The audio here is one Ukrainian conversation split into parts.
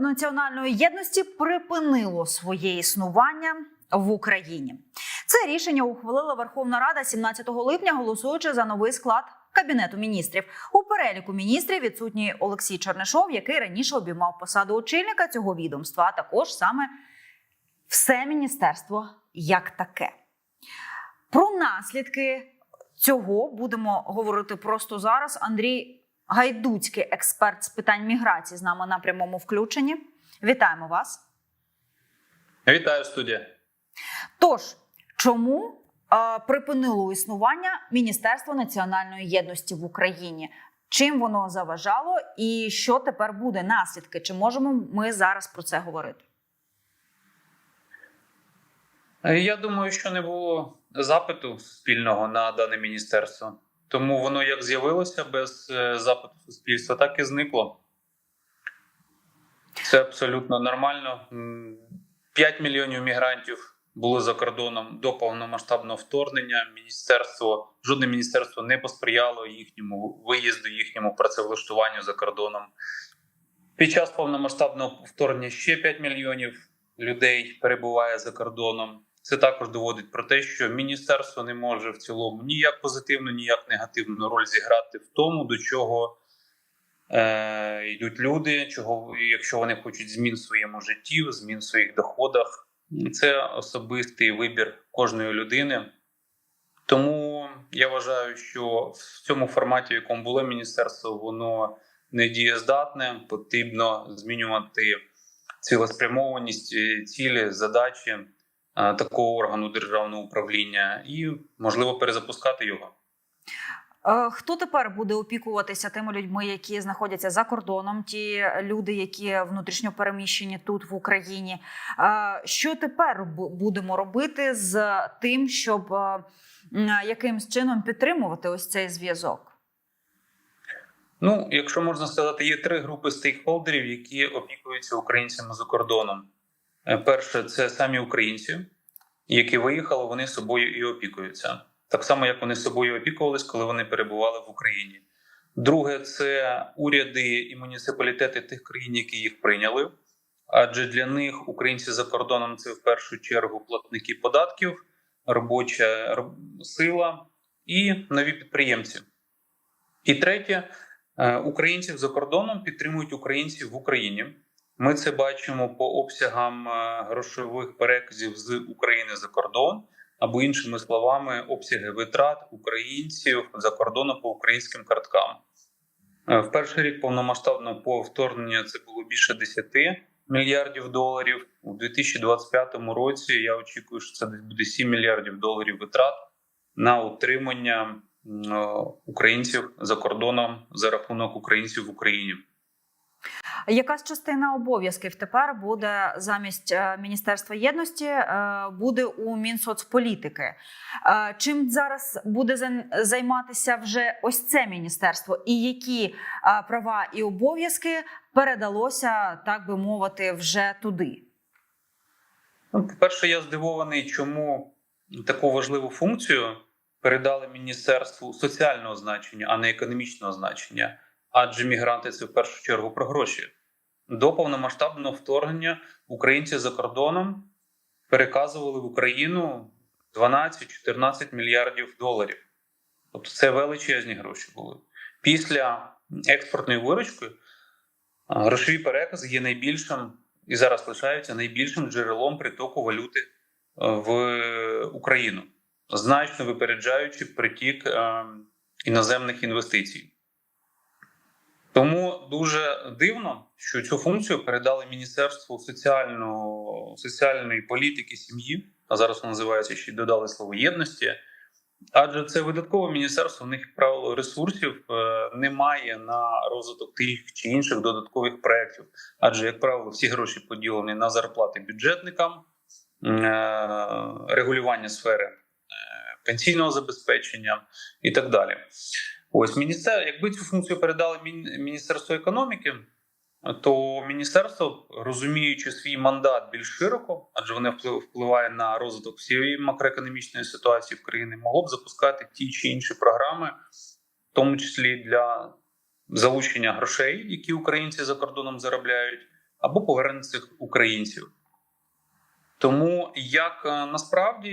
Національної єдності припинило своє існування в Україні. Це рішення ухвалила Верховна Рада 17 липня, голосуючи за новий склад кабінету міністрів. У переліку міністрів відсутній Олексій Чернишов, який раніше обіймав посаду очільника цього відомства, а також саме все міністерство як таке. Про наслідки цього будемо говорити просто зараз. Андрій Гайдуцький, експерт з питань міграції, з нами на прямому включенні. Вітаємо вас. Вітаю студія. Тож, чому е, припинило існування Міністерство національної єдності в Україні? Чим воно заважало, і що тепер буде наслідки? Чи можемо ми зараз про це говорити? Е, Я думаю, що не було запиту спільного на дане міністерство. Тому воно як з'явилося без е, запиту суспільства, так і зникло. Це абсолютно нормально. 5 мільйонів мігрантів були за кордоном до повномасштабного вторгнення. Міністерство, жодне міністерство не посприяло їхньому виїзду, їхньому працевлаштуванню за кордоном. Під час повномасштабного вторгнення ще 5 мільйонів людей перебуває за кордоном. Це також доводить про те, що міністерство не може в цілому ніяк позитивну, ніяк негативну роль зіграти в тому, до чого е, йдуть люди, чого якщо вони хочуть змін в своєму житті, змін в своїх доходах. Це особистий вибір кожної людини. Тому я вважаю, що в цьому форматі, в якому було міністерство, воно не дієздатне. Потрібно змінювати цілеспрямованість, е, цілі, задачі такого органу державного управління і можливо перезапускати його. Е, Хто тепер буде опікуватися тими людьми, які знаходяться за кордоном, ті люди, які внутрішньо переміщені тут в Україні? Е, Що тепер будемо робити з тим, щоб е, якимсь чином підтримувати ось цей зв'язок? Ну, якщо можна сказати, є три групи стейкхолдерів, які опікуються українцями за кордоном. Е, Перше, це самі українці, які виїхали, вони собою і опікуються. Так само, як вони собою опікувались, коли вони перебували в Україні. Друге, це уряди і муніципалітети тих країн, які їх прийняли. Адже для них українці за кордоном це в першу чергу платники податків, робоча сила і нові підприємці. І третє, Е, українців за кордоном підтримують українців в Україні. Ми це бачимо по обсягам е, грошових переказів з України за кордон, або іншими словами, обсяги витрат українців за кордоном по українським карткам. Е, В перший рік повномасштабного вторгнення це було більше 10 мільярдів доларів. У 2025 році я очікую, що це буде 7 мільярдів доларів витрат на утримання е, українців за кордоном за рахунок українців в Україні. Якась частина обов'язків тепер буде замість е, Міністерства єдності, е, буде у Мінсоцполітики. Е, Чим зараз буде займатися вже ось це міністерство, і які права і обов'язки передалося, так би мовити, вже туди? Ну, по-перше, я здивований, чому таку важливу функцію передали міністерству соціального значення, а не економічного значення. Адже мігранти це в першу чергу про гроші. До повномасштабного вторгнення українці за кордоном переказували в Україну 12-14 мільярдів доларів. Тобто це величезні гроші були. Після експортної виручки грошові перекази є найбільшим і зараз лишаються найбільшим джерелом притоку валюти е, в Україну, значно випереджаючи притік е, іноземних інвестицій. Тому дуже дивно, що цю функцію передали Міністерству соціальної політики сім'ї, а зараз воно називається ще й додали слово єдності. Адже це видаткове міністерство, в них, як правило, ресурсів е, немає на розвиток тих чи інших додаткових проєктів. Адже, як правило, всі гроші поділені на зарплати бюджетникам, е, регулювання сфери е, пенсійного забезпечення і так далі. Ось міністер, якби цю функцію передали Мін- Міністерству економіки, то міністерство, розуміючи свій мандат більш широко, адже вплив- впливає на розвиток всієї макроекономічної ситуації в країні, могло б запускати ті чи інші програми, в тому числі для залучення грошей, які українці за кордоном заробляють, або повернення цих українців. Тому як е, насправді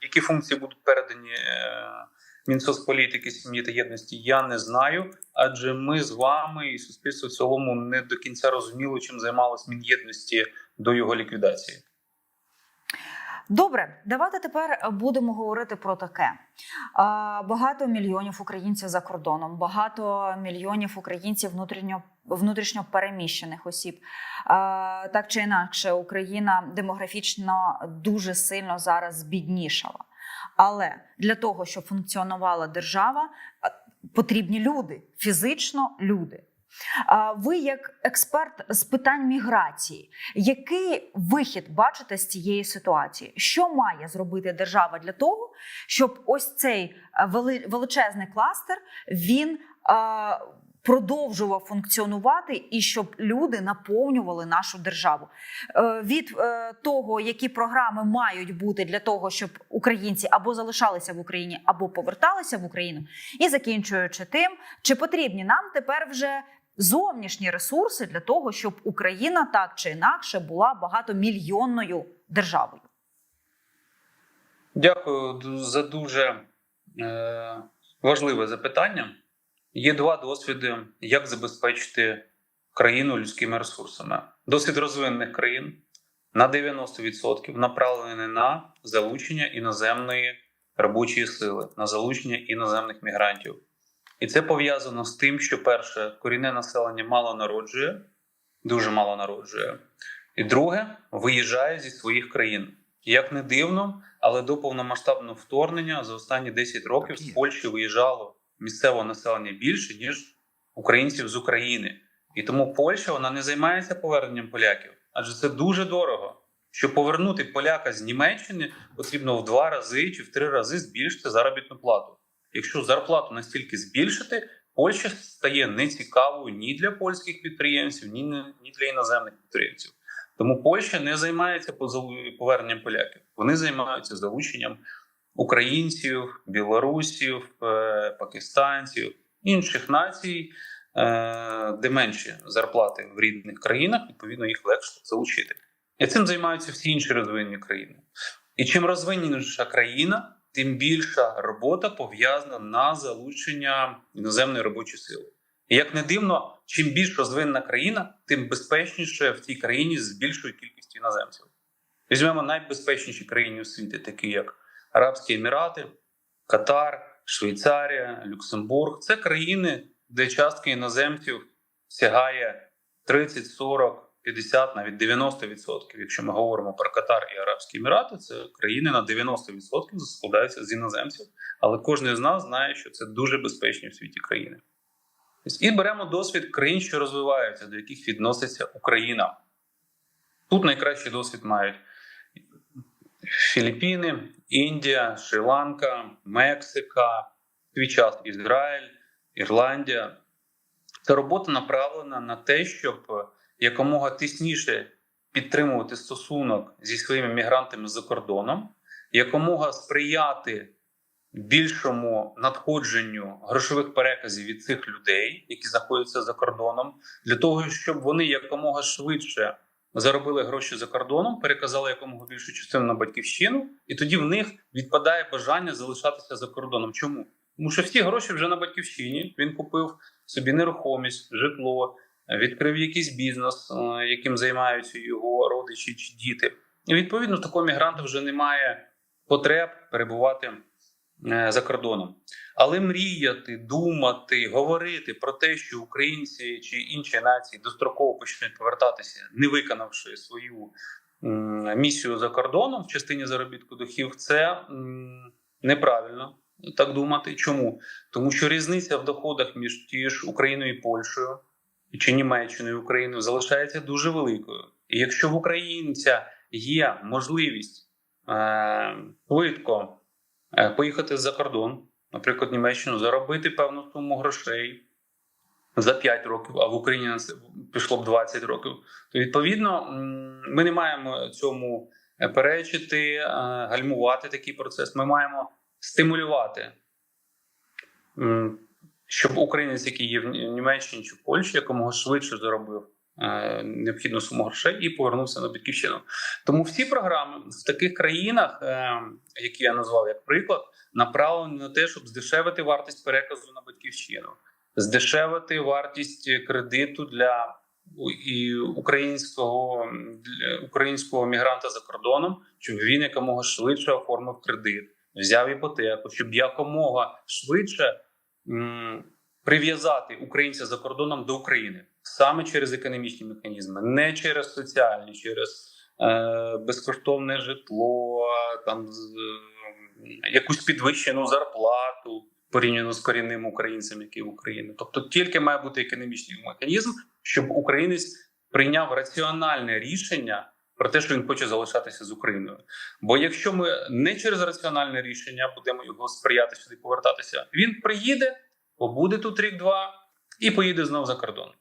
які функції будуть передані е, Мінсоцполітики, сім'ї та єдності, я не знаю. Адже ми з вами і суспільство в цілому не до кінця розуміло, чим займалось Мін'єдності до його ліквідації. Добре, давайте тепер будемо говорити про таке. Багато мільйонів українців за кордоном, багато мільйонів українців внутрішньо внутрішньо переміщених осіб. Так чи інакше, Україна демографічно дуже сильно зараз збіднішала. Але для того, щоб функціонувала держава, потрібні люди, фізично люди. Ви, як експерт з питань міграції, який вихід бачите з цієї ситуації? Що має зробити держава для того, щоб ось цей е, величезний кластер він е, продовжував функціонувати і щоб люди наповнювали нашу державу? Е, Від е, того, які програми мають бути для того, щоб українці або залишалися в Україні, або поверталися в Україну, і закінчуючи тим, чи потрібні нам тепер вже зовнішні ресурси для того, щоб Україна так чи інакше була багатомільйонною державою. Дякую за дуже е, важливе запитання. Є два досвіди, як забезпечити країну людськими ресурсами. Досвід розвинених країн на 90% направлений на залучення іноземної робочої сили, на залучення іноземних мігрантів. І це пов'язано з тим, що перше, корінне населення мало народжує, дуже мало народжує. І друге, виїжджає зі своїх країн. Як не дивно, але до повномасштабного вторгнення за останні 10 років з Польщі виїжджало місцевого населення більше, ніж українців з України. І тому Польща вона не займається поверненням поляків, адже це дуже дорого. Щоб повернути поляка з Німеччини, потрібно в два рази чи в три рази збільшити заробітну плату. Якщо зарплату настільки збільшити, Польща стає нецікавою ні для польських підприємців, ні, ні для іноземних підприємців. Тому Польща не займається поверненням поляків. Вони займаються залученням українців, білорусів, е, пакистанців, інших націй, е, де менші зарплати в рідних країнах, відповідно, їх легше залучити. І цим займаються всі інші розвинені країни. І чим розвиненіша країна, тим більша робота пов'язана на залучення іноземної робочої сили. І як не дивно, чим більш розвинена країна, тим безпечніше в цій країні з більшою кількістю іноземців. Візьмемо найбезпечніші країни у світі, такі як Арабські Емірати, Катар, Швейцарія, Люксембург. Це країни, де частка іноземців сягає 30, 40, 50, навіть 90%. Якщо ми говоримо про Катар і Арабські Емірати, це країни на 90% складаються з іноземців. Але кожен з нас знає, що це дуже безпечні в світі країни. І беремо досвід країн, що розвиваються, до яких відноситься Україна. Тут найкращий досвід мають Філіппіни, Індія, Шрі-Ланка, Мексика, свій час Ізраїль, Ірландія. Це робота направлена на те, щоб якомога тісніше підтримувати стосунок зі своїми мігрантами за кордоном, якомога сприяти більшому надходженню грошових переказів від цих людей, які знаходяться за кордоном, для того, щоб вони якомога швидше заробили гроші за кордоном, переказали якомога більшу частину на батьківщину, і тоді в них відпадає бажання залишатися за кордоном. Чому? Тому що всі гроші вже на батьківщині. Він купив собі нерухомість, житло, відкрив якийсь бізнес, е, яким займаються його родичі чи діти. І відповідно такого мігранта вже немає потреб перебувати за кордоном. Але мріяти, думати, говорити про те, що українці чи інші нації достроково почнуть повертатися, не виконавши свою місію за кордоном в частині заробітку дохів, це неправильно так думати. Чому? Тому що різниця в доходах між тією ж Україною і Польщею чи Німеччиною і Україною залишається дуже великою. І якщо в українця є можливість е, е, поїхати за кордон, наприклад, Німеччину, заробити певну суму грошей за 5 років, а в Україні пішло б 20 років, то відповідно ми не маємо цьому перечити, е, гальмувати такий процес. Ми маємо стимулювати, щоб українець, який є в Німеччині чи в Польщі, якомога швидше заробив е, необхідну суму грошей і повернувся на батьківщину. Тому всі програми в таких країнах, е, які я назвав як приклад, направлені на те, щоб здешевити вартість переказу на батьківщину, здешевити вартість кредиту для і українського українського мігранта за кордоном, щоб він якомога швидше оформив кредит, взяв іпотеку, щоб якомога швидше прив'язати українця за кордоном до України саме через економічні механізми, не через соціальні, через е, безкоштовне житло, там е, якусь підвищену зарплату порівняно з корінним українцем, який в Україні. Тобто тільки має бути економічний механізм, щоб українець прийняв раціональне рішення про те, що він хоче залишатися з Україною. Бо якщо ми не через раціональне рішення будемо його сприяти сюди повертатися, він приїде, побуде тут рік-два і поїде знов за кордон.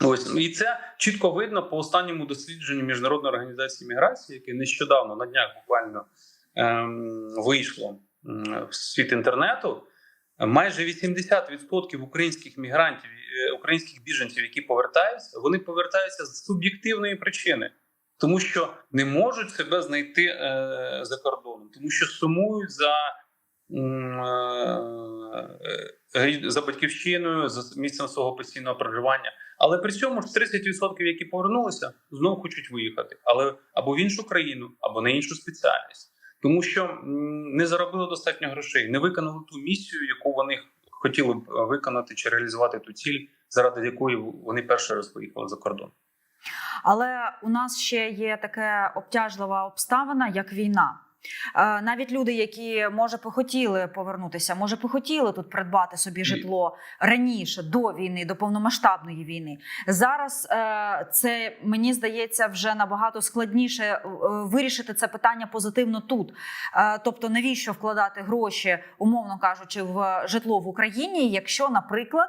Ось і це чітко видно по останньому дослідженню міжнародної організації міграції, яке нещодавно на днях буквально ем, вийшло в світ інтернету. Майже 80% українських мігрантів, е, українських біженців, які повертаються, вони повертаються з суб'єктивної причини, тому що не можуть себе знайти е, за кордоном, тому що сумують за, е, е, за батьківщиною, за місцем свого постійного проживання. Але при цьому ж 30%, які повернулися, знову хочуть виїхати, але або в іншу країну, або на іншу спеціальність, тому що не заробили достатньо грошей, не виконали ту місію, яку вони хотіли б е, виконати чи реалізувати ту ціль, заради якої вони перший раз виїхали за кордон. Але у нас ще є така обтяжлива обставина, як війна. Навіть люди, які може похотіли повернутися, може похотіли тут придбати собі житло раніше до війни, до повномасштабної війни. Зараз е, це мені здається вже набагато складніше е, вирішити це питання позитивно тут. Е, Тобто, навіщо вкладати гроші, умовно кажучи, в житло в Україні, якщо, наприклад,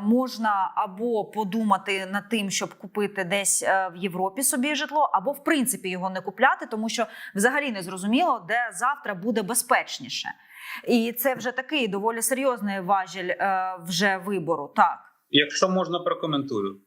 можна або подумати над тим, щоб купити десь в Європі собі житло, або в принципі його не купляти, тому що взагалі не зрозуміло, де завтра буде безпечніше. І це вже такий доволі серйозний важіль е, вже вибору. Так. Якщо можна прокоментую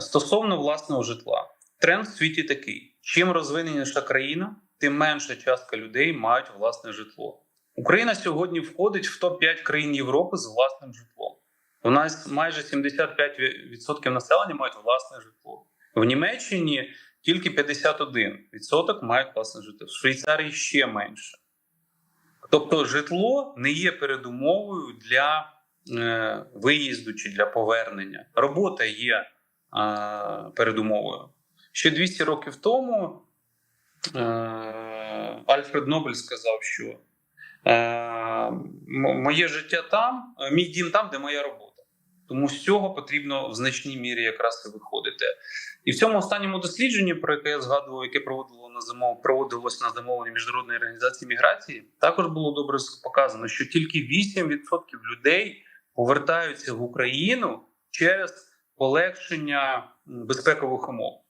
стосовно власного житла, тренд в світі такий: чим розвиненіша країна, тим менша частка людей мають власне житло. Україна сьогодні входить в топ 5 країн Європи з власним житлом. У нас майже 75% населення мають власне житло. В Німеччині тільки 51% мають власне житло. В Швейцарії ще менше. Тобто, житло не є передумовою для е, виїзду чи для повернення. Робота є е, передумовою. Ще 200 років тому е, Альфред Нобель сказав, що е, моє життя там, е, мій дім там, де моя робота. Тому з цього потрібно в значній мірі якраз і виходити. І в цьому останньому дослідженні, про яке я згадував, яке проводило на замов, проводилось на замовлення міжнародної організації міграції, також було добре показано, що тільки 8% людей повертаються в Україну через полегшення безпекових умов.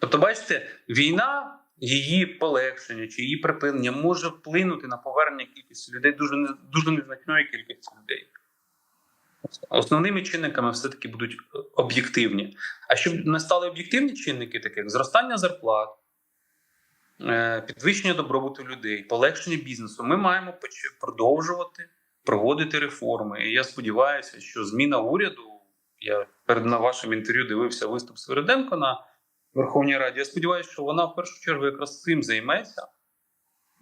Тобто, бачите, війна, її полегшення чи її припинення може вплинути на повернення кількості людей дуже дуже незначної кількості людей. Основними чинниками все-таки будуть е, об'єктивні. А щоб не стали об'єктивні чинники, такі як зростання зарплат, е, підвищення добробуту людей, полегшення бізнесу, ми маємо продовжувати проводити реформи. І я сподіваюся, що зміна уряду. Я перед на вашим інтерв'ю дивився виступ Свериденко на Верховній Раді. Я сподіваюся, що вона в першу чергу якраз цим займеться,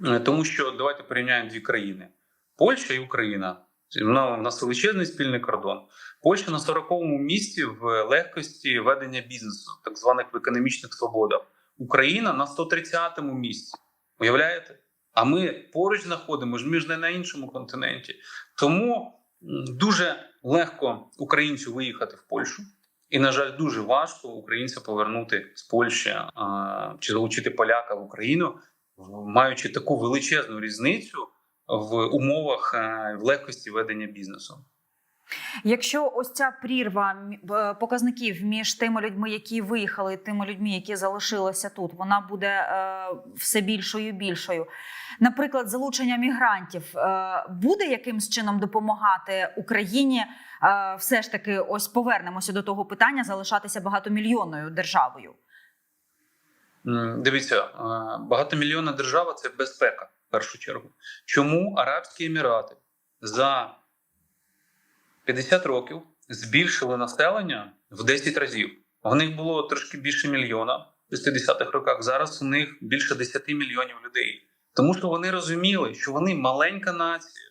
Е, тому що давайте порівняємо дві країни: Польща і Україна. Вона- У нас величезний спільний кордон. Польща на 40-му місці в легкості ведення бізнесу, так званих в економічних свободах. Україна на 130-му місці. Уявляєте? А ми поруч знаходимося, ми ж не на іншому континенті. Тому дуже легко українцю виїхати в Польщу, і, на жаль, дуже важко українця повернути з Польщі чи залучити поляка в Україну, маючи таку величезну різницю в умовах е, в легкості ведення бізнесу. Якщо ось ця прірва е, показників між тими людьми, які виїхали, і тими людьми, які залишилися тут, вона буде е, все більшою і більшою. Наприклад, залучення мігрантів е, буде якимсь чином допомагати Україні е, все ж таки, ось повернемося до того питання, залишатися багатомільйонною державою. Дивіться, е, багатомільйонна держава це безпека першу чергу. Чому Арабські Емірати за 50 років збільшили населення в 10 разів? В них було трошки більше мільйона в 60-х роках. Зараз у них більше 10 мільйонів людей. Тому що вони розуміли, що вони маленька нація,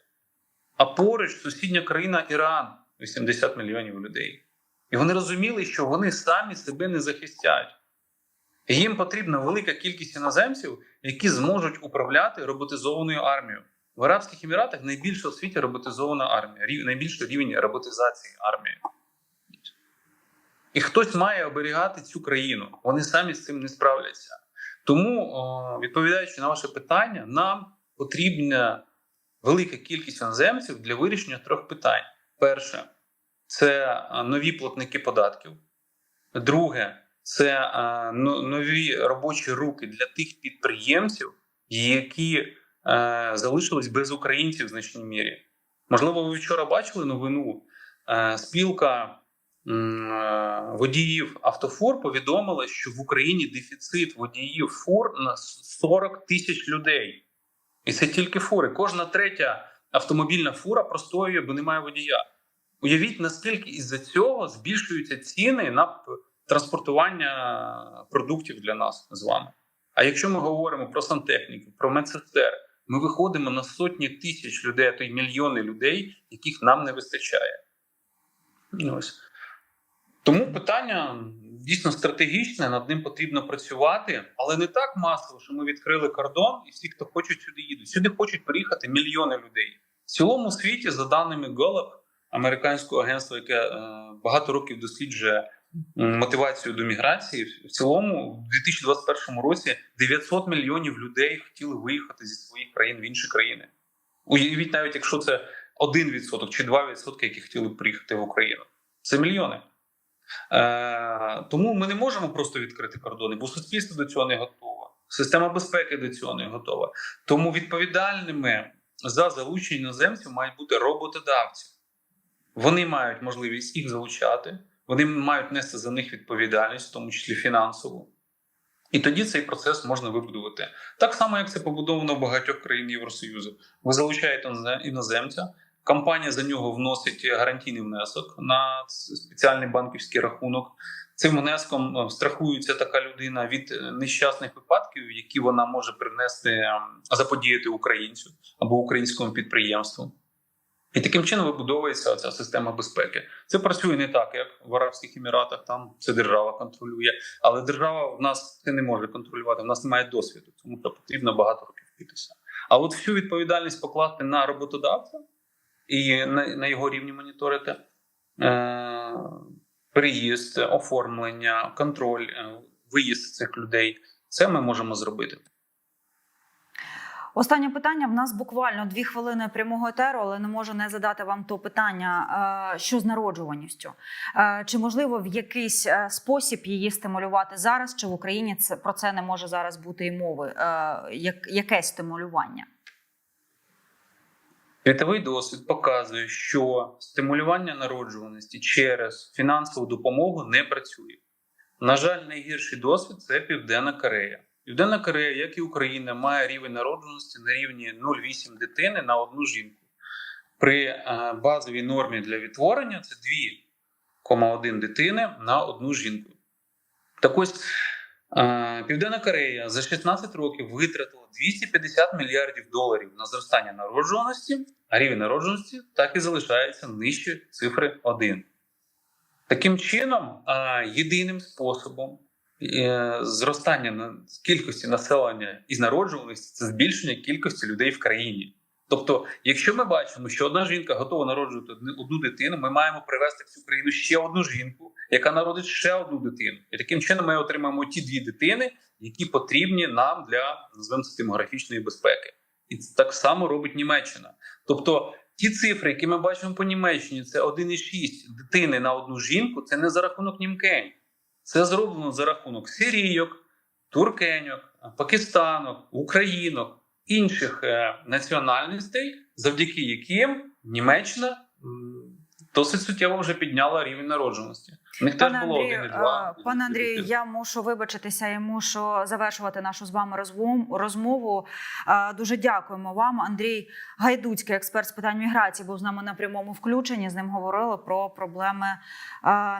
а поруч сусідня країна Іран 80 мільйонів людей. І вони розуміли, що вони самі себе не захистять. Їм потрібна велика кількість іноземців, які зможуть управляти роботизованою армією. В Арабських Еміратах найбільша у світі роботизована армія, найбільший рівень роботизації армії. І хтось має оберігати цю країну. Вони самі з цим не справляться. Тому, відповідаючи на ваше питання, нам потрібна велика кількість іноземців для вирішення трьох питань: перше це нові платники податків. Друге, це а, нові робочі руки для тих підприємців, які е, залишились без українців в значній мірі. Можливо, ви вчора бачили новину. Е, спілка е, водіїв автофур повідомила, що в Україні дефіцит водіїв фур на 40 тисяч людей. І це тільки фури. Кожна третя автомобільна фура простоює, бо немає водія. Уявіть, наскільки із-за цього збільшуються ціни на транспортування продуктів для нас з вами. А якщо ми говоримо про сантехніків, про медсестер, ми виходимо на сотні тисяч людей, а то й мільйони людей, яких нам не вистачає. Ось. Тому питання дійсно стратегічне, над ним потрібно працювати, але не так масово, що ми відкрили кордон, і всі, хто хочуть сюди їдуть. Сюди хочуть приїхати мільйони людей. В цілому світі, за даними Gallup, американського агентства, яке е, багато років досліджує мотивацію до міграції, в цілому, в 2021 році 900 мільйонів людей хотіли виїхати зі своїх країн в інші країни. Уявіть, навіть якщо це 1% чи 2%, які хотіли б приїхати в Україну. Це мільйони. Е, тому ми не можемо просто відкрити кордони, бо суспільство до цього не готове. Система безпеки до цього не готова. Тому відповідальними за залучення іноземців мають бути роботодавці. Вони мають можливість їх залучати, вони мають нести за них відповідальність, в тому числі фінансову. І тоді цей процес можна вибудувати. Так само, як це побудовано в багатьох країн Євросоюзу. Ви залучаєте інозе- іноземця, компанія за нього вносить гарантійний внесок на спеціальний банківський рахунок. Цим внеском е, страхується така людина від е, нещасних випадків, які вона може привнести ем, заподіяти українцю або українському підприємству. І таким чином вибудовується ця система безпеки. Це працює не так, як в Арабських Еміратах. Там це держава контролює, але держава в нас це не може контролювати. В нас немає досвіду, тому що потрібно багато років вчитися. А от всю відповідальність покласти на роботодавця і на, його рівні моніторити. Е- Переїзд, оформлення, контроль, е, виїзд цих людей це ми можемо зробити. Останнє питання. В нас буквально дві хвилини прямого етеру, але не можу не задати вам то питання, е, що з народжуваністю. Е, Чи можливо в якийсь е, спосіб її стимулювати зараз? Чи в Україні це про це не може зараз бути і мови? Як яке стимулювання? Світовий досвід показує, що стимулювання народжуваності через фінансову допомогу не працює. На жаль, найгірший досвід це Південна Корея. Південна Корея, як і Україна, має рівень народжуваності на рівні 0,8 дитини на одну жінку. При е, базовій нормі для відтворення це 2,1 дитини на одну жінку. Так ось е, Південна Корея за 16 років витратила 250 мільярдів доларів на зростання народжуваності, а рівень народжуваності так і залишається нижче цифри 1. Таким чином, е, єдиним способом зростання на кількості населення із народжуваності це збільшення кількості людей в країні. Тобто, якщо ми бачимо, що одна жінка готова народжувати одну- дитину, ми маємо привести в цю країну ще одну жінку, яка народить ще одну дитину. І таким чином ми отримаємо ті дві дитини, які потрібні нам для називаємо демографічної безпеки. І це так само робить Німеччина. Тобто ті цифри, які ми бачимо по Німеччині, це 1,6 дитини на одну жінку. Це не за рахунок німкень. Це зроблено за рахунок сирійок, туркеньок, пакистанок, українок, інших е, національностей, завдяки яким Німеччина досить суттєво вже підняла рівень народженості. У них теж було Андрію, 1,2. е, пане Андрію, я мушу вибачитися і мушу завершувати нашу з вами розмову. Дуже дякуємо вам. Андрій Гайдуцький, експерт з питань міграції, був з нами на прямому включенні. З ним говорили про проблеми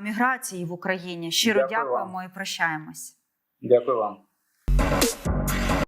міграції в Україні. Щиро Дякую вам. дякуємо і прощаємось. Дякую вам.